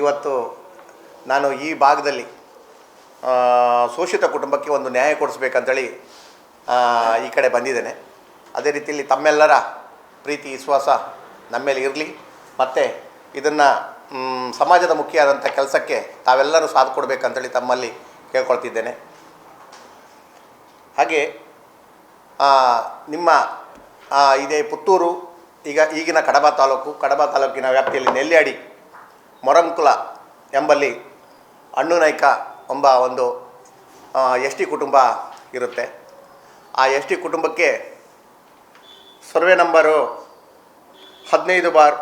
ಇವತ್ತು ನಾನು ಈ ಭಾಗದಲ್ಲಿ ಶೋಷಿತ ಕುಟುಂಬಕ್ಕೆ ಒಂದು ನ್ಯಾಯ ಕೊಡಿಸ್ಬೇಕಂತೇಳಿ ಈ ಕಡೆ ಬಂದಿದ್ದೇನೆ. ಅದೇ ರೀತಿಯಲ್ಲಿ ತಮ್ಮೆಲ್ಲರ ಪ್ರೀತಿ, ವಿಶ್ವಾಸ ನಮ್ಮೇಲೆ ಇರಲಿ. ಮತ್ತು ಇದನ್ನು ಸಮಾಜದ ಮುಖಿಯಾದಂಥ ಕೆಲಸಕ್ಕೆ ತಾವೆಲ್ಲರೂ ಸಾಥ್ ಕೊಡಬೇಕಂತೇಳಿ ತಮ್ಮಲ್ಲಿ ಕೇಳ್ಕೊಳ್ತಿದ್ದೇನೆ. ಹಾಗೆ ನಿಮ್ಮ ಇದೇ ಪುತ್ತೂರು, ಈಗ ಈಗಿನ ಕಡಬ ತಾಲೂಕು, ಕಡಬ ತಾಲೂಕಿನ ವ್ಯಾಪ್ತಿಯಲ್ಲಿ ನೆಲ್ಯಾಡಿ ಮೊರಂಕುಲ ಎಂಬಲ್ಲಿ ಅಣ್ಣು ನಾಯ್ಕ ಎಂಬ ಒಂದು ಎಸ್ ಟಿ ಕುಟುಂಬ ಇರುತ್ತೆ. ಆ ಎಸ್ ಟಿ ಕುಟುಂಬಕ್ಕೆ ಸರ್ವೆ ನಂಬರು ಹದಿನೈದು ಬಾರ್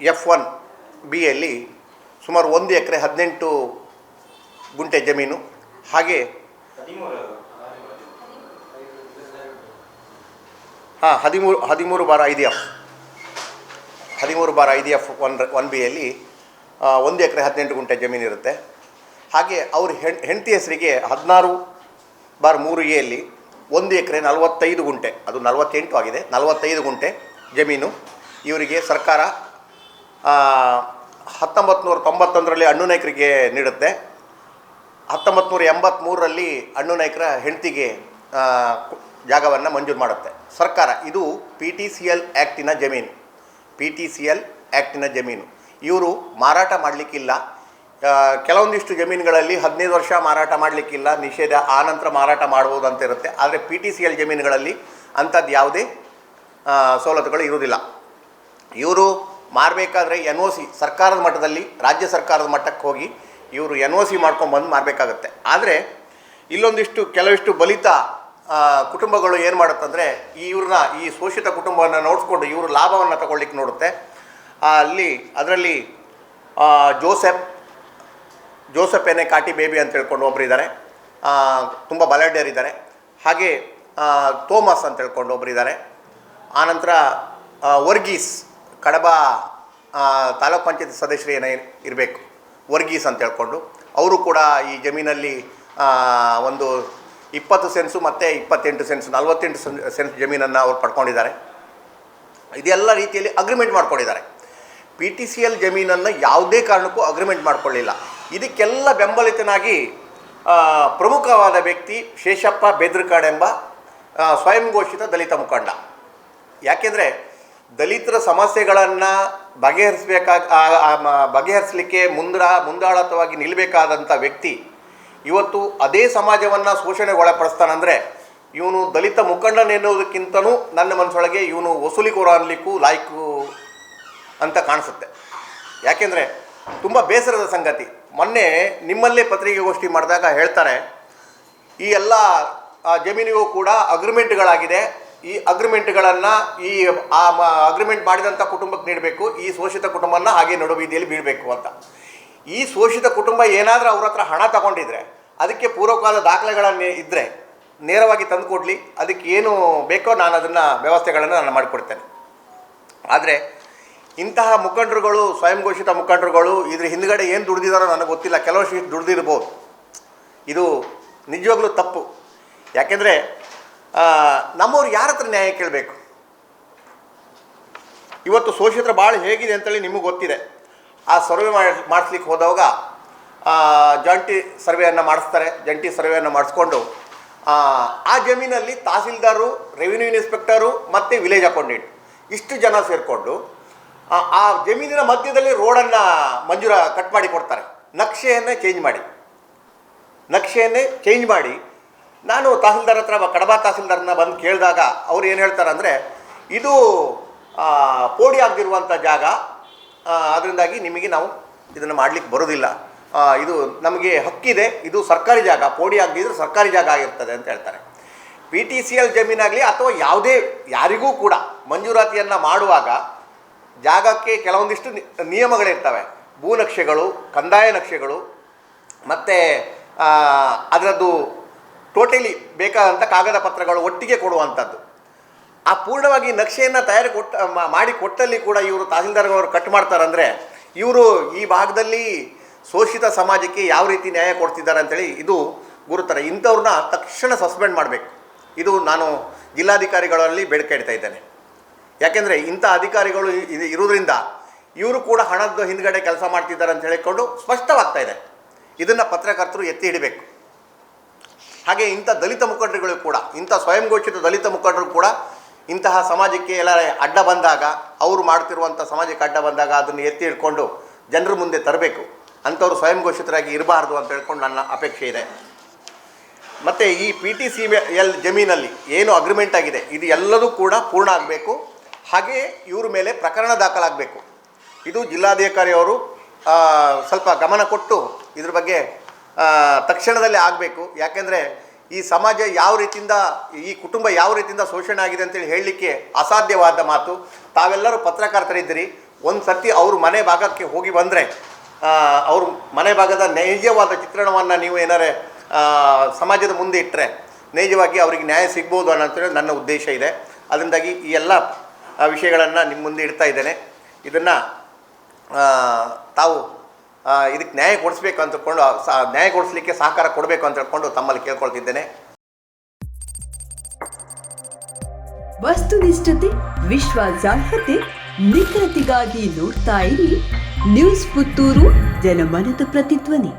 ಎಫ್ ಒನ್ ಬಿಯಲ್ಲಿ ಸುಮಾರು ಒಂದು ಎಕರೆ ಹದಿನೆಂಟು ಗುಂಟೆ ಜಮೀನು. ಹಾಗೆ ಹಾಂ ಹದಿಮೂರು ಹದಿಮೂರು ಬಾರ ಐದು ಎಫ್. ಹದಿಮೂರು ಬಾರ್ ಐದು ಎಫ್ ಒನ್ ಒನ್ ಬಿಯಲ್ಲಿ ಒಂದು ಎಕರೆ ಹದಿನೆಂಟು ಗುಂಟೆ ಜಮೀನು ಇರುತ್ತೆ. ಹಾಗೆ ಅವ್ರ ಹೆಣ್, ಹೆಂಡತಿ ಹೆಸರಿಗೆ ಹದಿನಾರು ಬಾರ್ ಮೂರು ಎಲ್ಲಿ ಒಂದು ಎಕರೆ ನಲವತ್ತೈದು ಗುಂಟೆ, ಅದು ನಲವತ್ತೆಂಟು ಆಗಿದೆ, ನಲವತ್ತೈದು ಗುಂಟೆ ಜಮೀನು. ಇವರಿಗೆ ಸರ್ಕಾರ ಹತ್ತೊಂಬತ್ತು ನೂರ ತೊಂಬತ್ತೊಂದರಲ್ಲಿ ಅಣ್ಣು ನಾಯಕರಿಗೆ ನೀಡುತ್ತೆ. ಹತ್ತೊಂಬತ್ತು ನೂರ ಎಂಬತ್ತ್ಮೂರರಲ್ಲಿ ಅಣ್ಣು ನಾಯಕರ ಹೆಂಡತಿಗೆ ಜಾಗವನ್ನು ಮಂಜೂರು ಮಾಡುತ್ತೆ. ಸರ್ಕಾರ, ಇದು ಪಿ ಟಿ ಸಿ ಎಲ್ ಆ್ಯಕ್ಟಿನ ಜಮೀನು. ಪಿ ಟಿ ಸಿ ಎಲ್ ಆ್ಯಕ್ಟಿನ ಜಮೀನು. ಇವರು ಮಾರಾಟ ಮಾಡಲಿಕ್ಕಿಲ್ಲ. ಕೆಲವೊಂದಿಷ್ಟು ಜಮೀನುಗಳಲ್ಲಿ ಹದಿನೈದು ವರ್ಷ ಮಾರಾಟ ಮಾಡಲಿಕ್ಕಿಲ್ಲ. ನಿಷೇಧ ಆ ನಂತರ ಮಾರಾಟ ಮಾಡ್ಬೋದು ಅಂತ ಇರುತ್ತೆ ಆದರೆ ಪಿ ಟಿ ಸಿ ಎಲ್ ಜಮೀನುಗಳಲ್ಲಿ ಅಂಥದ್ದು ಯಾವುದೇ ಸವಲತ್ತುಗಳು ಇರುವುದಿಲ್ಲ. ಇವರು ಮಾರಬೇಕಾದ್ರೆ ಎನ್ ಒ ಸಿ ಸರ್ಕಾರದ ಮಟ್ಟದಲ್ಲಿ, ರಾಜ್ಯ ಸರ್ಕಾರದ ಮಟ್ಟಕ್ಕೆ ಹೋಗಿ ಇವರು ಎನ್ ಒ ಸಿ ಮಾಡ್ಕೊಂಬಂದು ಮಾರಬೇಕಾಗತ್ತೆ. ಆದರೆ ಇಲ್ಲೊಂದಿಷ್ಟು ಕೆಲವಿಷ್ಟು ಬಲಿತ ಕುಟುಂಬಗಳು ಏನು ಮಾಡುತ್ತಂದರೆ ಇವ್ರನ್ನ, ಈ ಶೋಷಿತ ಕುಟುಂಬವನ್ನು ನೋಡಿಸ್ಕೊಂಡು ಇವರು ಲಾಭವನ್ನು ತಗೊಳ್ಳಿಕ್ಕೆ ನೋಡುತ್ತೆ. ಅಲ್ಲಿ, ಅದರಲ್ಲಿ ಜೋಸೆಫ್ ಜೋಸೆಫ್ ಏನೇ ಕಾಟಿ ಬೇಬಿ ಅಂತ ಹೇಳ್ಕೊಂಡು ಒಬ್ಬರು ಇದ್ದಾರೆ ತುಂಬ ಬಲಾಢ್ಯರಿದ್ದಾರೆ ಹಾಗೆ ತೋಮಸ್ ಅಂತ ಹೇಳ್ಕೊಂಡು ಒಬ್ಬರು ಇದ್ದಾರೆ ಆನಂತರ ವರ್ಗೀಸ್, ಕಡಬ ತಾಲೂಕ್ ಪಂಚಾಯತ್ ಸದಸ್ಯರು ಏನೇ ಇರಬೇಕು. ವರ್ಗೀಸ್ ಅಂತ ಹೇಳ್ಕೊಂಡು, ಅವರು ಕೂಡ ಈ ಜಮೀನಲ್ಲಿ ಒಂದು ಇಪ್ಪತ್ತು ಸೆನ್ಸು ಮತ್ತು ಇಪ್ಪತ್ತೆಂಟು ಸೆನ್ಸ್, ನಲವತ್ತೆಂಟು ಸೆನ್- ಸೆನ್ಸ್ ಜಮೀನನ್ನು ಅವ್ರು ಪಡ್ಕೊಂಡಿದ್ದಾರೆ. ಇದೆಲ್ಲ ರೀತಿಯಲ್ಲಿ ಅಗ್ರಿಮೆಂಟ್ ಮಾಡ್ಕೊಂಡಿದ್ದಾರೆ. ಪಿ ಟಿ ಸಿ ಎಲ್ ಜಮೀನನ್ನು ಯಾವುದೇ ಕಾರಣಕ್ಕೂ ಅಗ್ರಿಮೆಂಟ್ ಮಾಡಿಕೊಳ್ಳಿಲ್ಲ. ಇದಕ್ಕೆಲ್ಲ ಬೆಂಬಲಿತನಾಗಿ ಪ್ರಮುಖವಾದ ವ್ಯಕ್ತಿ ಶೇಷಪ್ಪ ಬೆದ್ರಕಾಡ್ ಎಂಬ ಸ್ವಯಂ ಘೋಷಿತ ದಲಿತ ಮುಖಂಡ. ಯಾಕೆಂದರೆ ದಲಿತರ ಸಮಸ್ಯೆಗಳನ್ನು ಬಗೆಹರಿಸಬೇಕಾಗ ಬಗೆಹರಿಸಲಿಕ್ಕೆ ಮುಂದಾ ಮುಂದಾಳತವಾಗಿ ನಿಲ್ಲಬೇಕಾದಂಥ ವ್ಯಕ್ತಿ ಇವತ್ತು ಅದೇ ಸಮಾಜವನ್ನು ಶೋಷಣೆಗೊಳಪಡಿಸ್ತಾನಂದರೆ ಇವನು ದಲಿತ ಮುಖಂಡನೆನ್ನುವುದಕ್ಕಿಂತನೂ ನನ್ನ ಮನಸ್ಸೊಳಗೆ ಇವನು ವಸೂಲಿಕೋರ ಅನ್ಲಿಕ್ಕೂ ಲಾಯ್ಕು ಅಂತ ಕಾಣಿಸುತ್ತೆ. ಯಾಕೆಂದರೆ ತುಂಬ ಬೇಸರದ ಸಂಗತಿ. ಮೊನ್ನೆ ನಿಮ್ಮಲ್ಲೇ ಪತ್ರಿಕೆಗೋಷ್ಠಿ ಮಾಡಿದಾಗ ಹೇಳ್ತಾರೆ, ಈ ಎಲ್ಲ ಜಮೀನಿಗೂ ಕೂಡ ಅಗ್ರಿಮೆಂಟ್ಗಳಾಗಿದೆ. ಈ ಅಗ್ರಿಮೆಂಟ್ಗಳನ್ನು ಈ, ಆ ಅಗ್ರಿಮೆಂಟ್ ಮಾಡಿದಂಥ ಕುಟುಂಬಕ್ಕೆ ನೀಡಬೇಕು. ಈ ಶೋಷಿತ ಕುಟುಂಬನ ಹಾಗೆ ನಡುಬೀದಿಯಲ್ಲಿ ಬೀಳಬೇಕು ಅಂತ. ಈ ಶೋಷಿತ ಕುಟುಂಬ ಏನಾದರೂ ಅವ್ರ ಹತ್ರ ಹಣ ತಗೊಂಡಿದ್ರೆ, ಅದಕ್ಕೆ ಪೂರ್ವಕಾಲ ದಾಖಲೆಗಳನ್ನು ಇದ್ದರೆ ನೇರವಾಗಿ ತಂದು ಕೊಡಲಿ, ಅದಕ್ಕೆ ಏನು ಬೇಕೋ ನಾನು ಅದನ್ನು ವ್ಯವಸ್ಥೆಗಳನ್ನು ನಾನು ಮಾಡಿಕೊಡ್ತೇನೆ. ಆದರೆ ಇಂತಹ ಮುಖಂಡರುಗಳು, ಸ್ವಯಂ ಘೋಷಿತ ಮುಖಂಡರುಗಳು ಇದ್ರ ಹಿಂದ್ಗಡೆ ಏನು ದುಡ್ದಿದಾರೋ ನನಗೆ ಗೊತ್ತಿಲ್ಲ, ಕೆಲವು ಕೆಲವಷ್ಟು ದುಡ್ದಿರ್ಬೋದು. ಇದು ನಿಜವಾಗ್ಲೂ ತಪ್ಪು. ಯಾಕೆಂದರೆ ನಮ್ಮವ್ರು ಯಾರ ಹತ್ರ ನ್ಯಾಯ ಕೇಳಬೇಕು? ಇವತ್ತು ಶೋಷಿತರ ಭಾಳ ಹೇಗಿದೆ ಅಂತೇಳಿ ನಿಮಗೆ ಗೊತ್ತಿದೆ. ಆ ಸರ್ವೆ ಮಾಡಿ ಮಾಡಿಸ್ಲಿಕ್ಕೆ ಹೋದಾಗ ಜಂಟಿ ಸರ್ವೆಯನ್ನು ಮಾಡಿಸ್ತಾರೆ. ಜಂಟಿ ಸರ್ವೆಯನ್ನು ಮಾಡಿಸ್ಕೊಂಡು ಆ, ಜಮೀನಲ್ಲಿ ತಹಸೀಲ್ದಾರು ರೆವಿನ್ಯೂ ಇನ್ಸ್ಪೆಕ್ಟರು ಮತ್ತು ವಿಲೇಜ್ ಅಕೌಂಟೆಂಟ್ ಇಷ್ಟು ಜನ ಸೇರಿಕೊಂಡು ಆ ಜಮೀನಿನ ಮಧ್ಯದಲ್ಲಿ ರೋಡನ್ನು ಮಂಜೂರ ಕಟ್ ಮಾಡಿ ಕೊಡ್ತಾರೆ. ನಕ್ಷೆಯನ್ನೇ ಚೇಂಜ್ ಮಾಡಿ. ನಕ್ಷೆಯನ್ನೇ ಚೇಂಜ್ ಮಾಡಿ. ನಾನು ತಹಸೀಲ್ದಾರ್ ಹತ್ರ ಕಡಬ ತಹಸೀಲ್ದಾರ್ನ ಬಂದು ಕೇಳಿದಾಗ ಅವ್ರು ಏನು ಹೇಳ್ತಾರೆ ಅಂದರೆ ಇದು ಪೋಡಿ ಆಗದಿರುವಂಥ ಜಾಗ ಅದರಿಂದಾಗಿ ನಿಮಗೆ ನಾವು ಇದನ್ನು ಮಾಡಲಿಕ್ಕೆ ಬರೋದಿಲ್ಲ ಇದು ನಮಗೆ ಹಕ್ಕಿದೆ, ಇದು ಸರ್ಕಾರಿ ಜಾಗ, ಪೋಡಿ ಆಗದಿದ್ರೆ ಸರ್ಕಾರಿ ಜಾಗ ಆಗಿರ್ತದೆ ಅಂತ ಹೇಳ್ತಾರೆ. ಪಿ ಟಿ ಸಿ ಎಲ್ ಜಮೀನಾಗಲಿ ಅಥವಾ ಯಾವುದೇ ಯಾರಿಗೂ ಕೂಡ ಮಂಜೂರಾತಿಯನ್ನು ಮಾಡುವಾಗ ಜಾಗಕ್ಕೆ ಕೆಲವೊಂದಿಷ್ಟು ನಿಯಮಗಳಿರ್ತವೆ. ಭೂ ನಕ್ಷೆಗಳು, ಕಂದಾಯ ನಕ್ಷೆಗಳು, ಮತ್ತು ಅದರದ್ದು ಟೋಟಲಿ ಬೇಕಾದಂಥ ಕಾಗದ ಪತ್ರಗಳು ಒಟ್ಟಿಗೆ ಕೊಡುವಂಥದ್ದು. ಆ ಪೂರ್ಣವಾಗಿ ನಕ್ಷೆಯನ್ನು ತಯಾರಿ ಕೊಟ್ಟ ಮಾಡಿ ಕೊಟ್ಟಲ್ಲಿ ಕೂಡ ಇವರು ತಹಸೀಲ್ದಾರ್ಗಳವರು ಕಟ್ ಮಾಡ್ತಾರಂದರೆ ಇವರು ಈ ಭಾಗದಲ್ಲಿ ಶೋಷಿತ ಸಮಾಜಕ್ಕೆ ಯಾವ ರೀತಿ ನ್ಯಾಯ ಕೊಡ್ತಿದ್ದಾರೆ ಅಂತೇಳಿ ಇದು ಗುರುತರ ಇಂಥವ್ರನ್ನ ತಕ್ಷಣ ಸಸ್ಪೆಂಡ್ ಮಾಡಬೇಕು. ಇದು ನಾನು ಜಿಲ್ಲಾಧಿಕಾರಿಗಳಲ್ಲಿ ಬೇಡಿಕೆ ಇಡ್ತಾ ಇದ್ದೇನೆ. ಯಾಕೆಂದರೆ ಇಂಥ ಅಧಿಕಾರಿಗಳು ಇರೋದ್ರಿಂದ ಇವರು ಕೂಡ ಹಣದ ಹಿಂದ್ಗಡೆ ಕೆಲಸ ಮಾಡ್ತಿದ್ದಾರೆ ಅಂತ ಹೇಳಿಕೊಂಡು ಸ್ಪಷ್ಟವಾಗ್ತಾ ಇದೆ. ಇದನ್ನು ಪತ್ರಕರ್ತರು ಎತ್ತಿ ಹಿಡಬೇಕು. ಹಾಗೆ ಇಂಥ ದಲಿತ ಮುಖಂಡರುಗಳು ಕೂಡ, ಇಂಥ ಸ್ವಯಂ ಘೋಷಿತ ದಲಿತ ಮುಖಂಡರು ಕೂಡ ಇಂತಹ ಸಮಾಜಕ್ಕೆ ಎಲ್ಲ ಅಡ್ಡ ಬಂದಾಗ, ಅವರು ಮಾಡ್ತಿರುವಂಥ ಸಮಾಜಕ್ಕೆ ಅಡ್ಡ ಬಂದಾಗ ಅದನ್ನು ಎತ್ತಿ ಹಿಡ್ಕೊಂಡು ಜನರ ಮುಂದೆ ತರಬೇಕು. ಅಂಥವ್ರು ಸ್ವಯಂ ಘೋಷಿತರಾಗಿ ಇರಬಾರ್ದು ಅಂತ ಹೇಳ್ಕೊಂಡು ನನ್ನ ಅಪೇಕ್ಷೆ ಇದೆ. ಮತ್ತು ಈ ಪಿ ಟಿ ಸಿ ಎಲ್ ಜಮೀನಲ್ಲಿ ಏನು ಅಗ್ರಿಮೆಂಟ್ ಆಗಿದೆ, ಇದು ಎಲ್ಲದೂ ಕೂಡ ಪೂರ್ಣ ಆಗಬೇಕು. ಹಾಗೆಯೇ ಇವ್ರ ಮೇಲೆ ಪ್ರಕರಣ ದಾಖಲಾಗಬೇಕು. ಇದು ಜಿಲ್ಲಾಧಿಕಾರಿಯವರು ಸ್ವಲ್ಪ ಗಮನ ಕೊಟ್ಟು ಇದ್ರ ಬಗ್ಗೆ ತಕ್ಷಣದಲ್ಲಿ ತಕ್ಷಣದಲ್ಲೇ ಆಗಬೇಕು. ಯಾಕೆಂದರೆ ಈ ಸಮಾಜ ಯಾವ ರೀತಿಯಿಂದ, ಈ ಕುಟುಂಬ ಯಾವ ರೀತಿಯಿಂದ ಶೋಷಣೆ ಆಗಿದೆ ಅಂತೇಳಿ ಹೇಳಲಿಕ್ಕೆ ಅಸಾಧ್ಯವಾದ ಮಾತು. ತಾವೆಲ್ಲರೂ ಪತ್ರಕರ್ತರಿದ್ದೀರಿ. ಒಂದು ಸರ್ತಿ ಅವ್ರ ಮನೆ ಭಾಗಕ್ಕೆ ಹೋಗಿ ಬಂದರೆ ಅವ್ರ ಮನೆ ಭಾಗದ ನೈಜವಾದ ಚಿತ್ರಣವನ್ನು ನೀವು ಏನಾರೆ ಸಮಾಜದ ಮುಂದೆ ಇಟ್ಟರೆ ನೈಜವಾಗಿ ಅವರಿಗೆ ನ್ಯಾಯ ಸಿಗ್ಬೋದು ಅನ್ನೋಂಥೇಳಿ ನನ್ನ ಉದ್ದೇಶ ಇದೆ. ಅದರಿಂದಾಗಿ ಈ ಎಲ್ಲ ವಿಷಯಗಳನ್ನು ನಿಮ್ಮ ಮುಂದೆ ಇಡ್ತಾ ಇದ್ದೇನೆ. ಇದನ್ನು ತಾವು ಇದಕ್ಕೆ ನ್ಯಾಯ ಕೊಡಿಸ್ಬೇಕು ಅಂತ ನ್ಯಾಯ ಕೊಡಿಸ್ಲಿಕ್ಕೆ ಸಹಕಾರ ಕೊಡಬೇಕು ಅಂತ ಹೇಳ್ಕೊಂಡು ತಮ್ಮಲ್ಲಿ ಕೇಳ್ಕೊಳ್ತಿದ್ದೇನೆ. ವಸ್ತುನಿಷ್ಠತೆ, ವಿಶ್ವಾಸಾರ್ಹತೆ, ನಿಖರತೆಗಾಗಿ ನೋಡ್ತಾ ಇರಿ. ನ್ಯೂಸ್ ಪುತ್ತೂರು, ಜನಮನದ ಪ್ರತಿಧ್ವನಿ.